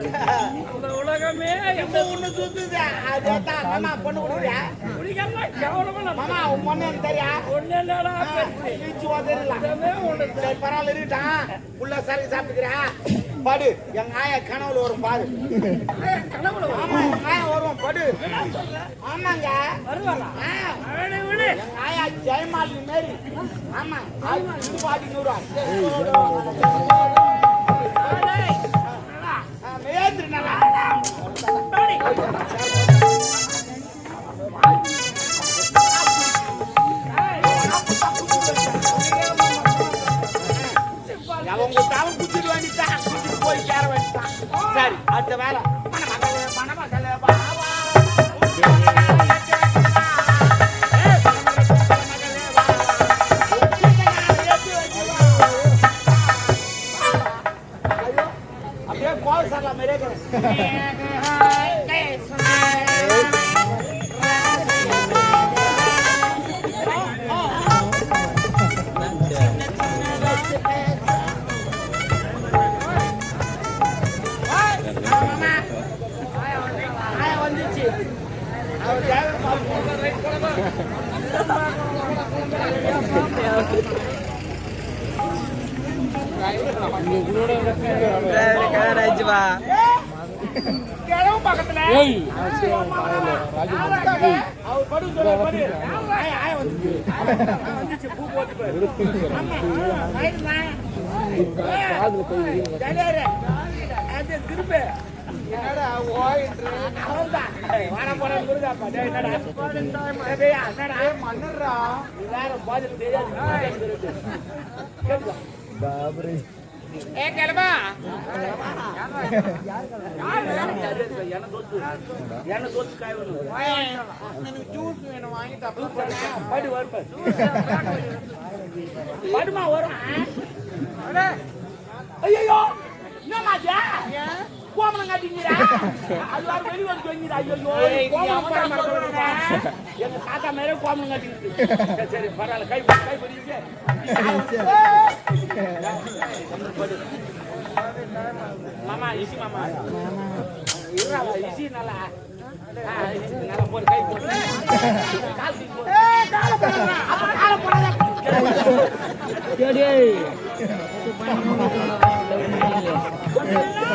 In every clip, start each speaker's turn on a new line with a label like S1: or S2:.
S1: இந்த உலகமே
S2: இப்ப ஒண்ணு சுத்துது. அதேதான். மாமா, பொண்ணு கொடுக்குறியா?
S1: குடிக்கலாம் கேவலமா
S2: மாமா, உன் பொண்ணு எனக்கு தெரியா?
S1: ஒண்ணு இல்லடா.
S2: சரி, பரவாயில்ல, இருக்கட்டும். உள்ள சரக்கு சாப்பிட்டுக்கிறியா? படு. எங்க ஆயா கனவுல வரும் பாரு. ஆமா எங்க ஆயா வரும். படு. ஆமாங்க.
S1: விடு.
S2: எங்க ஆயா ஜெயமாலினி மாரி. ஆமா. மேந்திரி நல்லா அவங்க தாவம் குச்சிட்டு வேண்டிட்டான் குச்சிட்டு போய் சேர சரி அடுத்த வேலை அது திருப்பி என்னடா ஓயிட்டு அவன்தான் வாட போற முருகாப்பா டேய் என்னடா டேய் என்னடா மன்னர்ரா வேற பாதில் தெரியாது பாபரே ஏ வேணும் ஜூஸ் வேணும் வாங்கி தப்பு படு படுமா வரும் ஐயோ என்னமாச்சா கோமலம் காட்டிங்கிறா அது வேற வெளி வந்து வைங்கிறா ஐயோ கோமலம் போட மாட்டேங்கிறா எங்க தாத்தா மேலே கோமலம் காட்டிங்கிட்டு சரி, சரி பரவாயில்ல கை பிடி, கை பிடிச்சு மாமா இசி மாமா இருடா, இசி நல்லா ஆ, இசி நல்லா போடு கை போடு கால் தூக்கி போடு. காலை போடாதடா. அப்ப காலை போடாத. ஐயா, வந்துட்டா.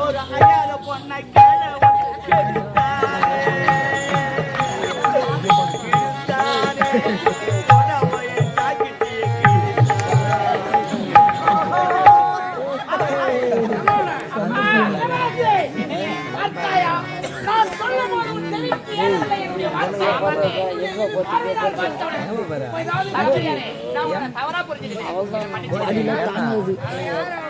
S2: ஒரு அயால பொண்ணை கேள கெடுத்த உன் செவிக்கு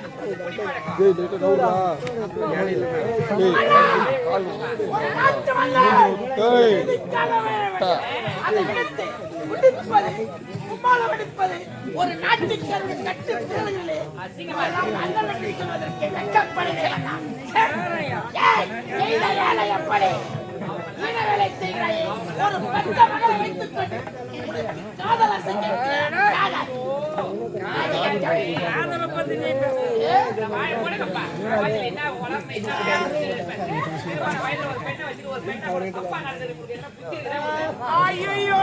S2: என்னுடைய வார்த்தை. அதனால் பார்த்தவனே. ஏதாவது ஒரு அந்த ஒரு கட்டு சொல்வதற்கு செய்த வேலை எப்படி? ஈன வேலை செய்கிறாயே. ஒரு மகளை வைத்துக் கொண்டு காதல்.
S1: ஐயோ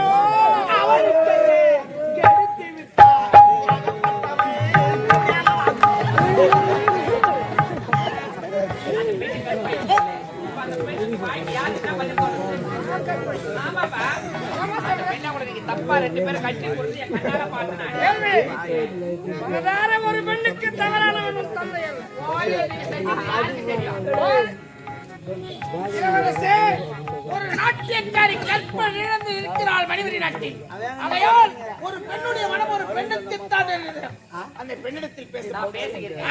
S1: ஒரு
S3: பெண்ணுக்கு தவறானவன் ஒரு நாட்டியக்காரி கற்பனை இழந்து இருக்கிறாள் மனிதரின் நாட்டி ஆகையால் ஒரு பெண்ணுடைய மனம் ஒரு பெண்ணுக்கு தான். அந்த பெண்ணிடத்தில் பேச
S1: பேசுகிறேன்.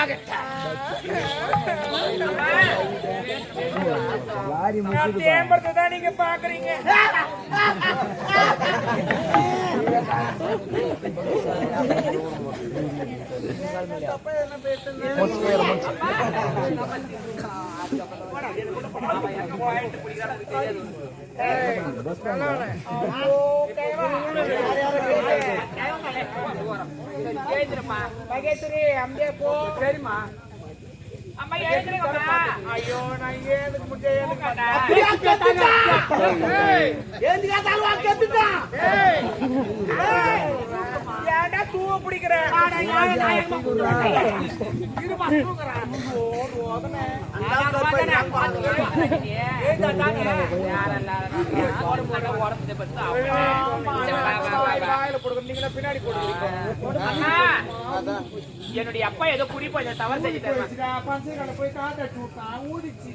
S3: நீங்க பாக்குறீங்க
S1: எழுந்திருமா
S3: மகேஸ்வரி அங்கே போ சரிம்மா
S1: அம்மா எழுந்திருங்கம்மா
S3: ஐயோ நான் ஏதுக்கு முட்டை ஏதுக்கு ஏன்டா தூவ பிடிக்கிற இருமா நீங்களே பின்னாடி போடுங்க
S1: என்னுடைய அப்பா ஏதோ குடிப்பா தவறு செஞ்சு
S3: போய் விட்டான் ஊதிச்சு.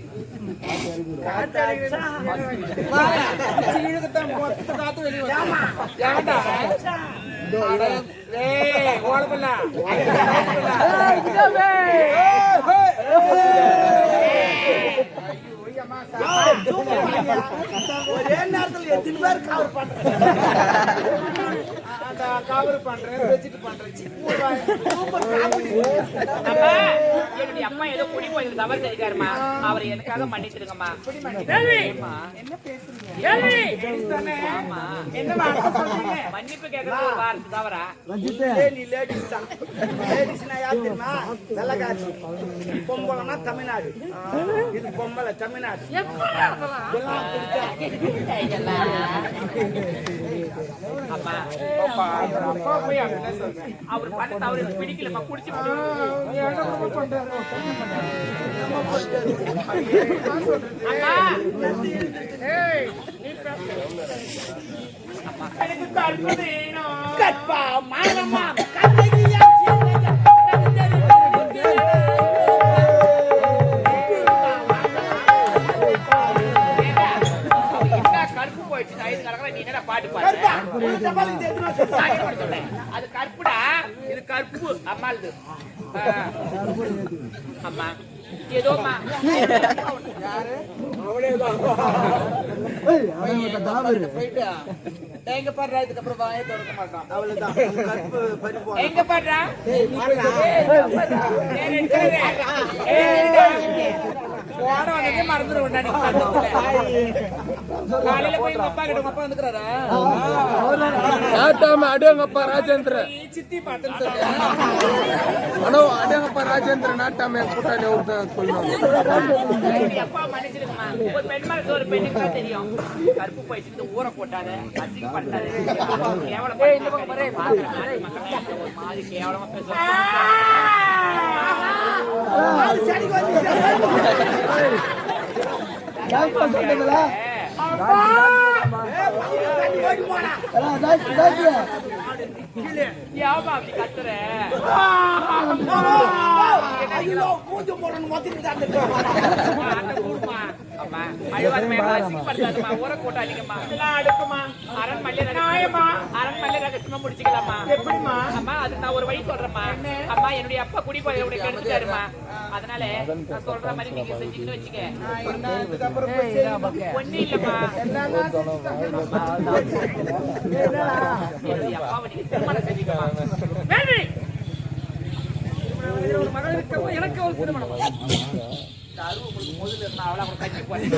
S2: ஒரே நேரத்தில் எத்தனை பேர் கவர் பண்றேன்
S3: கவர் பண்றேன் வச்சுட்டு பண்றேன்.
S1: அம்மா, என்னுடைய அப்பா ஏதோ குடி போய் தவறு செஞ்சாருமா அவரை எனக்காக மன்னிச்சிடுங்கம்மா. ஆமா.
S3: என்ன வார்த்தை சொல்றீங்க
S1: மன்னிப்பு கேட்கறது ஒரு வார்த்தை தவறா?
S2: பொம்பளைனா தமிழ்நாடு. இது பொம்பளை தமிழ்நாடு.
S1: அப்பா.
S3: அப்பா
S1: அவர் பண்ண தவறு எனக்கு பிடிக்கலம்மா குடிச்சு அது கற்புடா. இது கற்பு. அம்மாளுது. ஆ. அம்மா. ஏதோம்மா
S2: போயிட்டு, எங்க பாடுறா இதுக்கப்புறம் வாயை திறக்க மாட்டான். அவ்வளவுதான். கற்பு பறிப்போம்
S1: எங்க பாடுறா
S3: போன வந்ததே மறந்துடுவேன் காலையில போய் உங்க அப்பா கிட்ட உங்க அப்பா வந்துக்கிறாரா
S4: நாட்டாம அடங்கப்பா ராஜேந்திர
S3: நீ சித்தி பார்த்தேன்னு சொல்லியா
S4: அனோ அடங்கப்பா ராஜேந்திர நாட்டாம கூட்டாளி ஒருத்தன் சொல்லணும்
S1: அப்பா மன்னிச்சிருக்கமா ஒரு பெண் மனசு ஒரு பெண்ணுக்கு தான் தெரியும் கருப்பு போயிடுச்சு இந்த ஊரை போட்டாத அசிங்கப்படுத்தாத கேவலம் இந்த பக்கம் பாரு ஒரு மாதிரி கேவலமா பேசுவாங்க ஏமா அப்படி அடுக்குமா முடிச்சுக்கலாமா
S3: எப்படிம்மா
S1: அம்மா அது நான் ஒரு வழி சொல்றேம்மா அம்மா என்னுடைய அப்பா குடி போய் எடுத்துட்டாருமா அதனால நான் சொல்ற மாதிரி நீங்க செஞ்சீங்கன்னு வச்சுக்க? ஒண்ணு அப்பாவை நீங்க திருமணம் ஒரு மகள் எனக்கு ஒரு திருமணம். இந்த அருவு உங்களுக்கு முதல்ல இருந்தா அவளை அப்புறம் கட்டி போறீங்க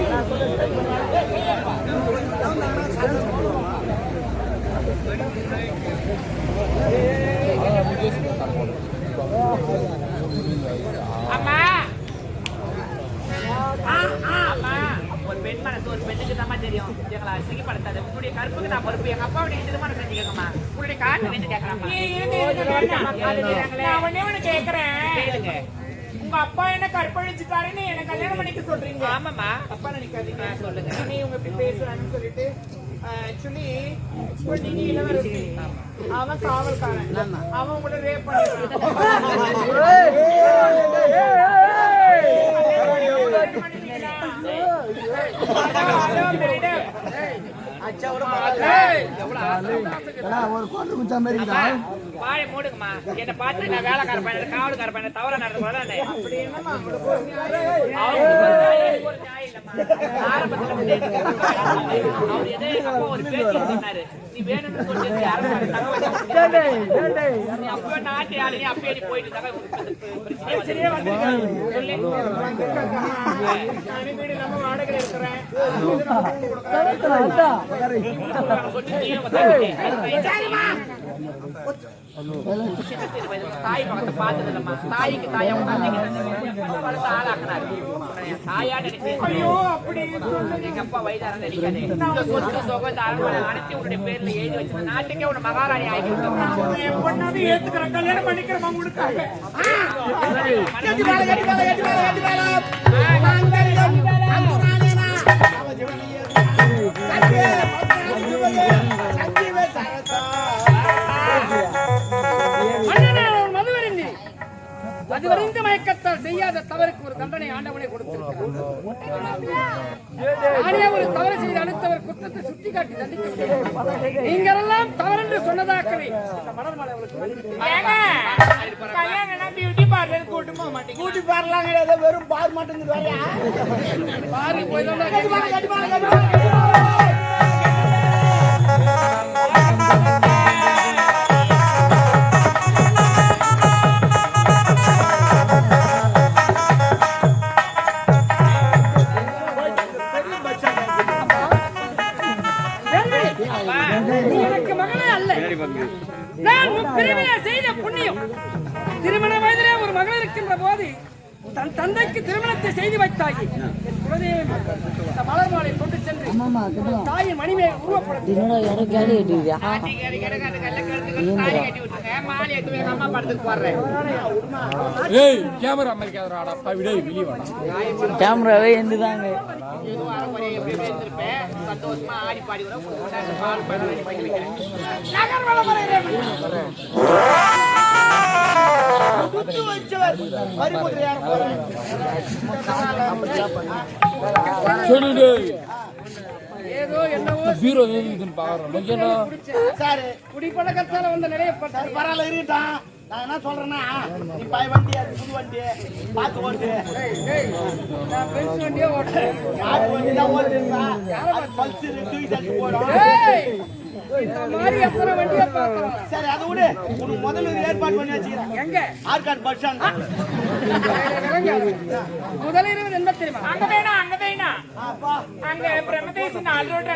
S2: இல்லை, உங்க மேல அம்மா செத்தாங்களோ,
S1: ஒரு பெண் மனசு ஒரு பெண்ணுக்கு தான் தெரியும் எங்களை அசிங்கப்படுத்தாது உன்னுடைய கருப்புக்கு நான் பொறுப்பு எங்க அப்பா நீ திருமணம் செஞ்சுக்கங்கம்மா உன்னுடைய காட்டு வந்து கேட்கறாமா
S3: நான் ஒண்ணே ஒண்ணு கேக்குறேன் உங்க அப்பா என்ன கற்பழிச்சுட்டாருன்னு என்ன கல்யாணம் பண்ணிக்க சொல்றீங்க
S1: ஆமாம்மா
S3: அப்பா நினைக்காதீங்க
S1: சொல்லுங்க.
S3: நீ உங்க இப்படி பேசுறான்னு சொல்லிட்டு ஆக்சுவலி நீங்க இளவரசி அவன் காவல்காரன் அவன் உங்களை ரேப்
S5: ஒரு கோட்டு குச்சா மாதிரி
S1: வாயை மூடுங்கம்மா. என்ன பார்த்து நான் வேலைக்கார பையன் காவலுக்கார பையன் தவறா நடந்து வந்து அவர் எதோ அப்பா ஒரு பேச்சு சொன்னாரு. நீ வேணும்னு நீ அப்பவே நாட்டு ஆளு நீ அப்பயே நீ போயிட்டு வந்து சொல்லி.
S3: வாடகை இருக்கிறேன்.
S1: தாய் பக்கத்தை பார்த்தது தாய்க்கு தாயா தந்தைக்கு தந்தை ஆளாக்குனாரு தாயா நினைச்சு எங்க அப்பா வயதான நினைக்காதே சொத்து சொகம் அரண்மனை அனைத்து உன்னுடைய பேர்ல எழுதி வச்சு நாட்டுக்கே உன்னை மகாராணி ஆகி
S3: பொண்ணாவது ஏத்துக்கிறேன் கல்யாணம் பண்ணிக்கிறேன் உங்களுக்காக
S6: மதுவருந்தி மயக்கத்தால் செய்யாத தவறுக்கு ஒரு தண்டனை ஆண்டவனை கொடுத்திருக்கிறான் நானே ஒரு தவறு செய்து அடுத்தவர் குற்றத்தை சுட்டி காட்டி தண்டிக்க சொன்னதாக்கவே இந்த மலர்மாலை அவளுக்கு வழங்கி-
S3: ஏங்க கல்யாணம் பியூட்டி பார்லர் கூட்டு போக மாட்டீங்க
S2: கூட்டி பாரலாம் கிடையாது வெறும் பார் மட்டும்
S6: பாரு போய் தான் நீ என் குலதெய்வம் இந்த மலர் மாலை கொண்டு சென்று தாயின் மணிமே உருவப்படுத்தி
S7: கேமராவே
S1: இருந்திருப்பேன் சந்தோஷமா ஆடி பாடி வர உங்களுக்கு கொண்டாந்து பால் பழம் ரெடி பண்ணி வைக்கிறேன்
S2: குத்து வச்சவர்
S6: ஏதோ என்னவோ
S5: பீரோ ஏறிதுன்னு பாக்குறோம்
S2: சார்
S6: குடிப்பழக்கத்தால வந்த
S2: பரவாயில்ல நான் என்ன சொல்றேன்னா நீ பாய் வண்டி அது புது வண்டி பார்த்து ஓட்டு.
S6: நான் பெருசு வண்டியே ஓட்டுறேன்.
S2: யாரு வண்டி தான் ஓட்டுறா பல்சர் போடும்
S6: ஏய், இந்த மாதிரி எத்தனை வண்டியை பார்க்கிறோம்
S2: சரி அதை விடு. உனக்கு முதல்ல ஒரு ஏற்பாடு பண்ணி வச்சுக்கிறேன்.
S6: எங்க?
S2: ஆற்காடு பஸ்
S6: முதல் இருபது என்ன தெரியுமா?
S3: அங்க வேணா அங்க வேணா.
S2: அப்பா
S3: அங்க பிரமதேசி நாலு ரோட்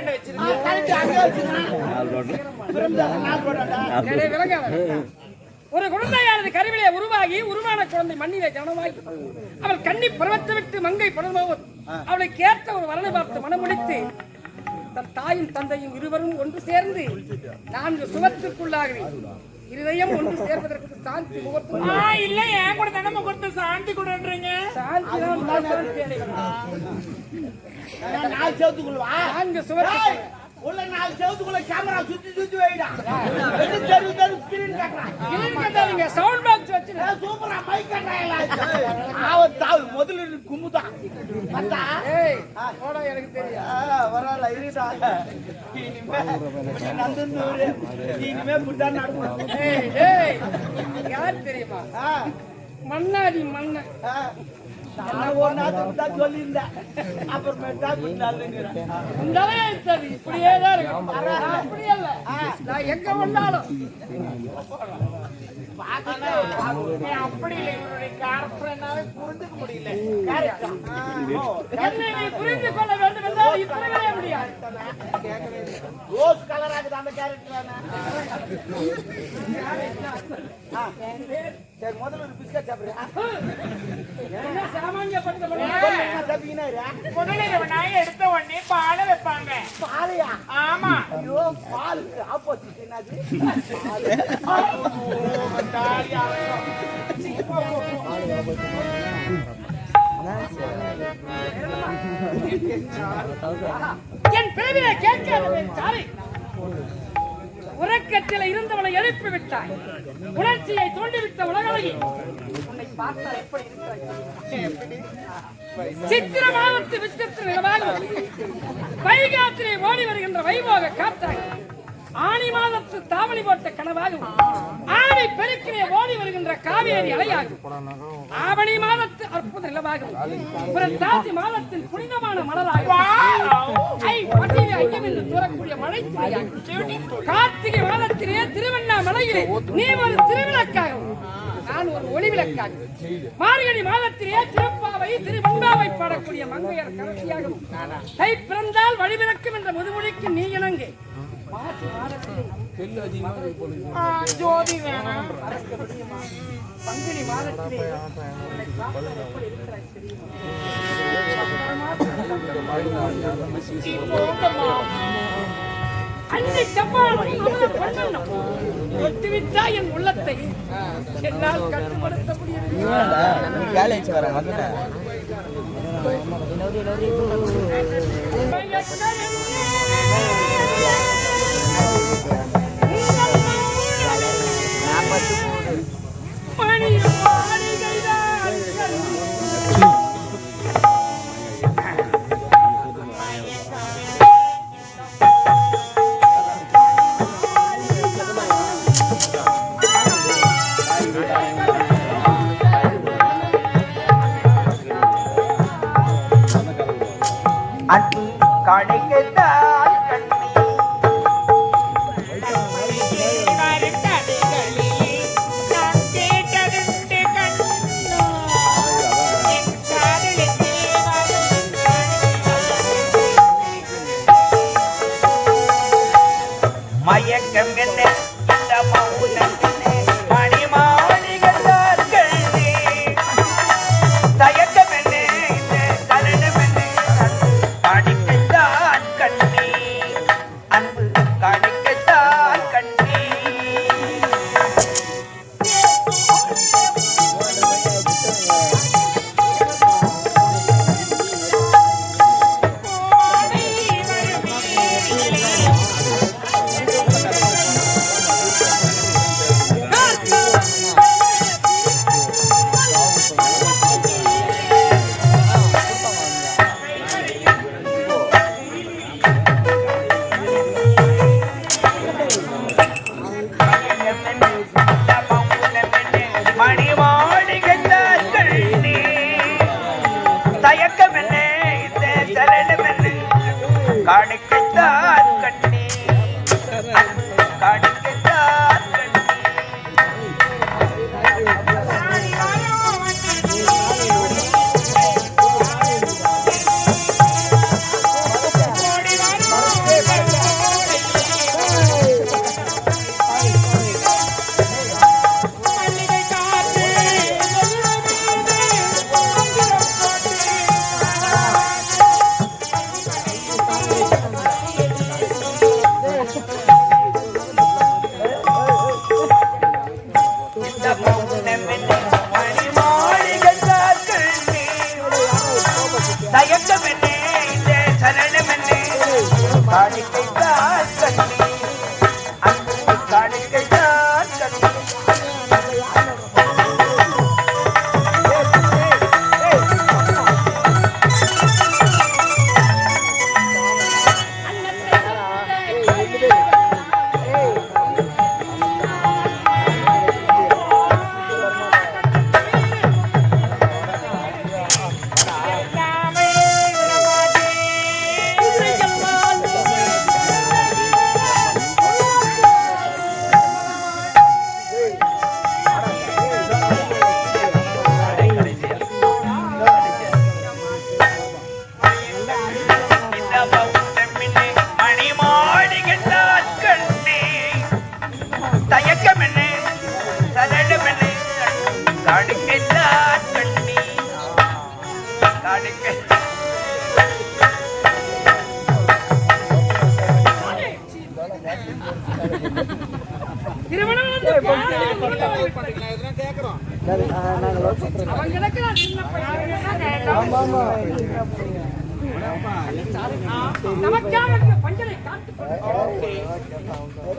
S6: என்னுடைய விலங்காத ஒரு குழந்தையானது கருவிலே உருவாகி உருவான குழந்தை மண்ணிலே ஜனமாகி அவள் கண்ணி பருவத்தை விட்டு மங்கை பருவமாவது அவளை கேட்ட ஒரு வரனை பார்த்து மனமுடித்து தன் தாயும் தந்தையும் இருவரும் ஒன்று சேர்ந்து நான்கு சுவத்துக்குள்ளாகவே இருதயம் ஒன்று சேர்வதற்கு சாந்தி முகூர்த்தம்
S3: இல்ல ஏன் கூட தானே முகூர்த்த சாந்தி கொடுன்றீங்க?
S6: சாந்தி தான்.
S2: நாலு சேர்த்துக்குள்வா
S6: நான்கு சுவத்துக்கு
S3: உள்ள நாலு செவத்துக்குள்ள கேமரா சுத்தி சுத்தி வைடா. வெறும் தெரு தெரு ஸ்கிரீன் காட்டுறான்
S6: சவுண்ட் பாக்ஸ் வச்சு
S3: சூப்பரா மைக் காட்டுறான் முதல்ல குமுதா. பார்த்தா?
S6: எனக்கு தெரியும்.
S3: பரவாயில்ல இருடா. இனிமே நந்தனூரு இனிமே புட்டா நடக்கும்.
S6: யார் தெரியுமா? மன்னன்.
S3: ஆ. நான் ஒரு நாள் தான் சொல்லியிருந்தேன் அப்புறமேட்டா புட்டாளுங்கிறேன்
S6: இந்த சரி இப்படியே தான் இருக்கும் நான் அப்படி இல்ல நான் எங்க வந்தாலும்.
S1: அப்படி இல்லை. இவருடைய கேரக்டர் என்னால புரிஞ்சுக்க முடியல.
S6: என்னை நீ புரிந்து கொள்ள வேண்டும் என்றால் இப்படியே முடியாது.
S3: ரோஸ் கலர் ஆகுது அந்த கேரக்டர் சரி முதல்ல ஒரு பிஸ்கட் சாப்பிட்டீங்கன்னா இரு.
S1: முதல்ல நாயை எடுத்த உடனே பாலை வைப்பாங்க.
S3: பாலையா?
S1: ஆமா.
S3: ஐயோ என்னது
S6: என் பிறவிலே கேட்காத உறக்கத்தில் இருந்தவனை எழுப்பி விட்டாய். உணர்ச்சியை தோண்டிவிட்ட உலகளி உன்னை பார்த்தால் எப்படி இருக்கிறாய் சித்திர மாதத்து விசித்திர வைகாத்திரை ஓடி வருகின்ற வைபோக காத்தாய். ஆணி மாதத்து தாவணி போட்ட கனவாகும். ஆணி பெருக்கிலே ஓடி வருகின்ற காவேரி அலையாகும். ஆவணி மாதத்து அற்புத நிலவாகும். புரட்டாசி மாதத்தின் புனிதமான மலராகும். ஐ பட்டியலை ஐயம் தூரக்கூடிய மழை துளியாகும். கார்த்திகை மாதத்திலே திருவண்ணாமலையிலே நீ ஒரு திருவிளக்காகும். நான் ஒரு ஒளிவிளக்காக மார்கழி மாதத்திலே திருப்பாவை திருவெண்பாவை பாடக்கூடிய மங்கையர் கடைசியாகவும் தை பிறந்தால் வழிவிளக்கும் என்ற முதுமொழிக்கு நீ இணங்கே. மாசி
S1: ஜோதி வேணாம்
S6: பங்குனி மாதத்திலே எப்படி இருக்கிறாய் தெரியுமா? அன்னை தொட்டுவிட்டா என் உள்ளத்தை என்னால் கட்டுப்படுத்த முடியவில்லை
S3: Thank you. இந்த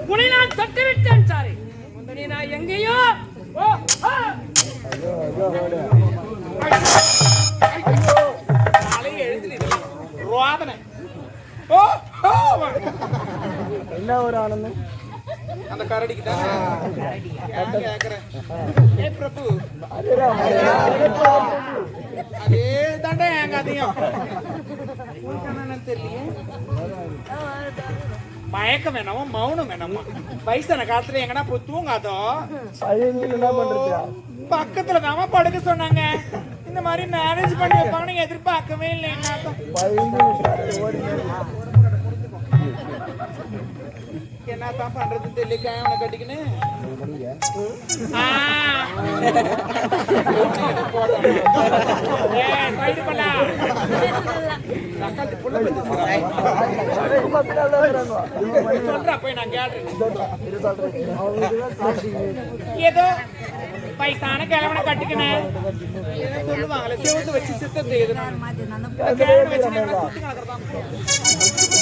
S6: உன்னை நான் தொட்டுவிட்டேன் சாரி நான் எங்கேயோ
S2: என்ன ஒரு ஆனந்தம்?
S3: அந்த கரடிக்கு தான் கேக்குறேன்? ஏ பிரபு. அதே தாண்டா எங்க அதையும் தெரியல மயக்கம் வேணாமா? மௌனம் வேணாமா? வயசான காலத்துல எங்கன்னா போய் தூங்காதோ? பக்கத்துல தாமா படுக்க சொன்னாங்க. இந்த மாதிரி மேரேஜ் பண்ணி வைப்பாங்கன்னு எதிர்பார்க்கவே இல்லை என்னாக்கும் என்னத்தான் பண்றது தெரியல அவனை கட்டிக்கின்னு. ஏதோ வயசான கிழவனை கட்டிக்கினேன். சொல்லுவாங்களே செவுத்து வச்சு சித்தத்தை எதுனா? கிழவனை வச்சு சுத்தி நடக்கிறதான்